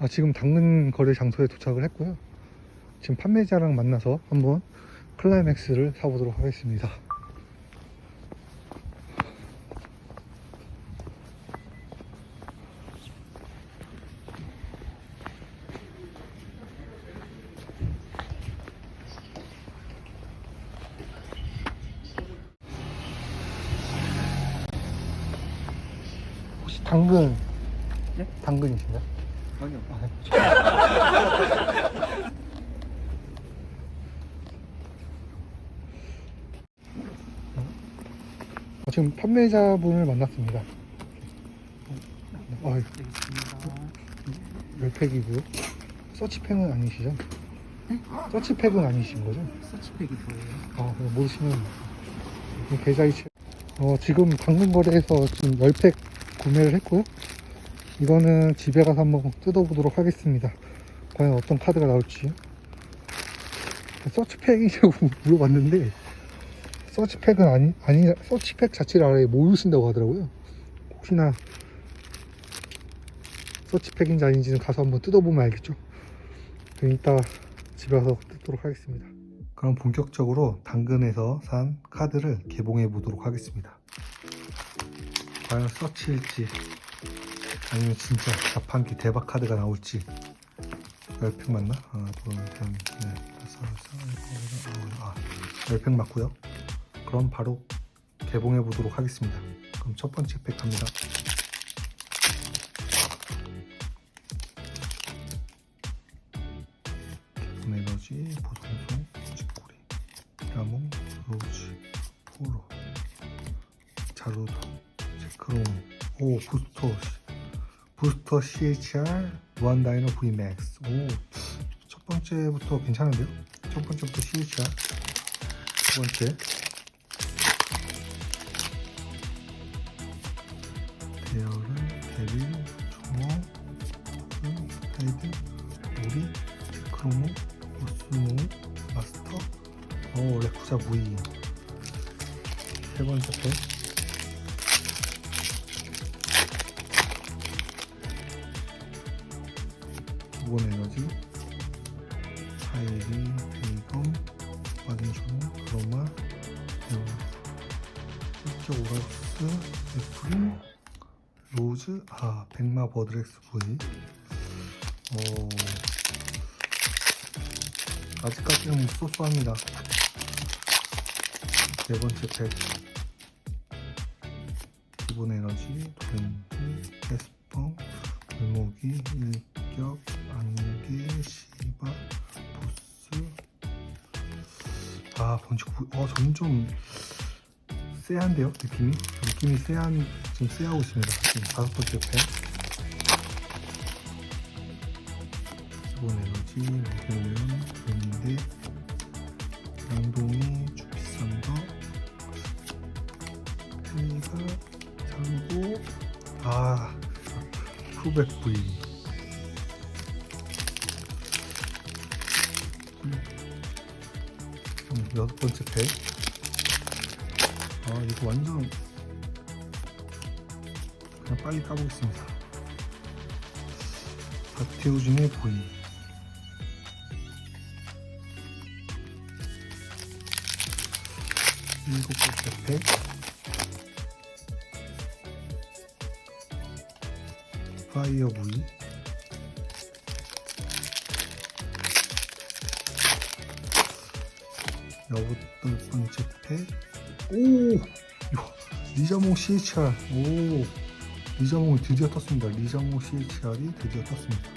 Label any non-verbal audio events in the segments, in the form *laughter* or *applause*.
아, 지금 당근 거래 장소에 도착을 했고요. 지금 판매자랑 만나서 한번 클라이맥스를 사보도록 하겠습니다. 혹시 당근 네? 당근이신가요? 아니요. 어, 지금 판매자분을 만났습니다. 어, 열팩이고요. 서치팩은 아니시죠? 서치팩은 아니신 거죠? 서치팩이 뭐예요? 아, 그럼 모르시면 이 계좌 이체. 어, 지금 당근 거래에서 지금 열팩 구매를 했고요. 이거는 집에 가서 한번 뜯어보도록 하겠습니다. 과연 어떤 카드가 나올지. 서치팩이냐고 *laughs* 물어봤는데 서치팩은 아니 아니 서치팩 자체를 아예 모르신다고 하더라고요. 혹시나 서치팩인지 아닌지는 가서 한번 뜯어보면 알겠죠. 그럼 이따 집에 가서 뜯도록 하겠습니다. 그럼 본격적으로 당근에서 산 카드를 개봉해 보도록 하겠습니다. 과연 서치일지 아니면 진짜 자판기 대박 카드가 나올지 열팩 맞나? 하나 둘셋 넷, 다섯 여섯 일곱 여덟 아 열팩 맞고요. 그럼 바로 개봉해 보도록 하겠습니다. 그럼 첫 번째 팩 갑니다. 에너지, 보송송, 쥐꼬리, 라몽, 로즈, 포로, 자루도, 제크롬, 오 부스터, 부스터 CHR, 무한다이너 VMAX. 오, 첫 번째부터 괜찮은데요? 첫 번째부터 CHR, 두 번째. 대열은 데빌, 푸른, 헤드, 오리, 크로모, 오스모, 마스터, 어 레쿠자 V 세 번째 팩 기본 에너지? 하이리, 베이검, 마딘쇼, 크로마, 베오 실적 오락스, 애플, 로즈, 아 백마 버드렉스 V 어. 아직까지는 쏘쏘합니다. 네 번째 팩. 기본 에너지, 도렌지, 에스펑, 골목이, 일격, 안 개, 시바, 보스. 아 번식 구- 어 점점 쎄한데요 느낌이? 느낌이 쎄한 지금 쎄하고 있습니다 지금. 다섯 번째 팩 기본 에너지, 목요일은 근데 양동이, 주피선더, 헬리가, 상고, 아, *laughs* 후백. 음, 여섯 번째 팩. 아, 이거 완전 그냥 빨리 까보겠습니다. 박태우준의 V. 일곱 번째 팩 파이어 V 여덟 번째 팩오! 리자몽 CHR 오! 리자몽이 드디어 떴습니다. 리자몽 CHR이 드디어 떴습니다.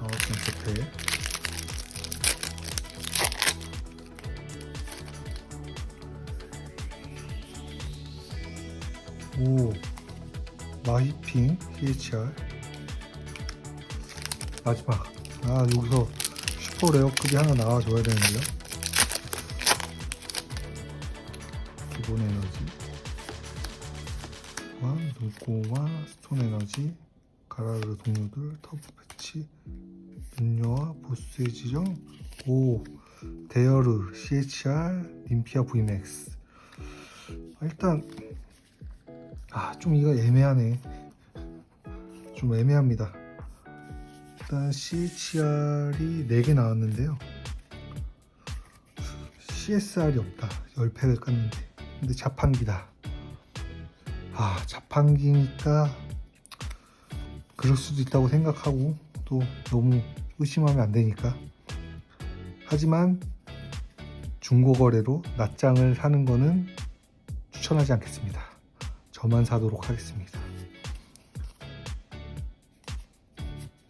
아홉 팩 오! 마이핑 CHR 마지막. 아 여기서 슈퍼 레어급이 하나 나와줘야 되는데요. 기본 에너지. 와 눈꼬와 스톤 에너지. 가라르 동료들 터보 패치. 민요와 보스의 지정 오 데어르 CHR 림피아 VMAX 아, 일단 아 좀 이거 애매하네. 좀 애매합니다. 일단 CHR이 4개 나왔는데요. CSR이 없다. 10팩을 깠는데. 근데 자판기다. 아, 자판기니까 그럴 수도 있다고 생각하고 또 너무 의심하면 안 되니까. 하지만 중고 거래로 낱장을 사는 거는 추천하지 않겠습니다. 저만 사도록 하겠습니다.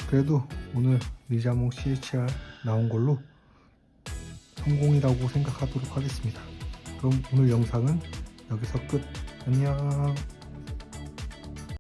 그래도 오늘 리자몽 CHR 나온 걸로 성공이라고 생각하도록 하겠습니다. 그럼 오늘 영상은 여기서 끝. 안녕.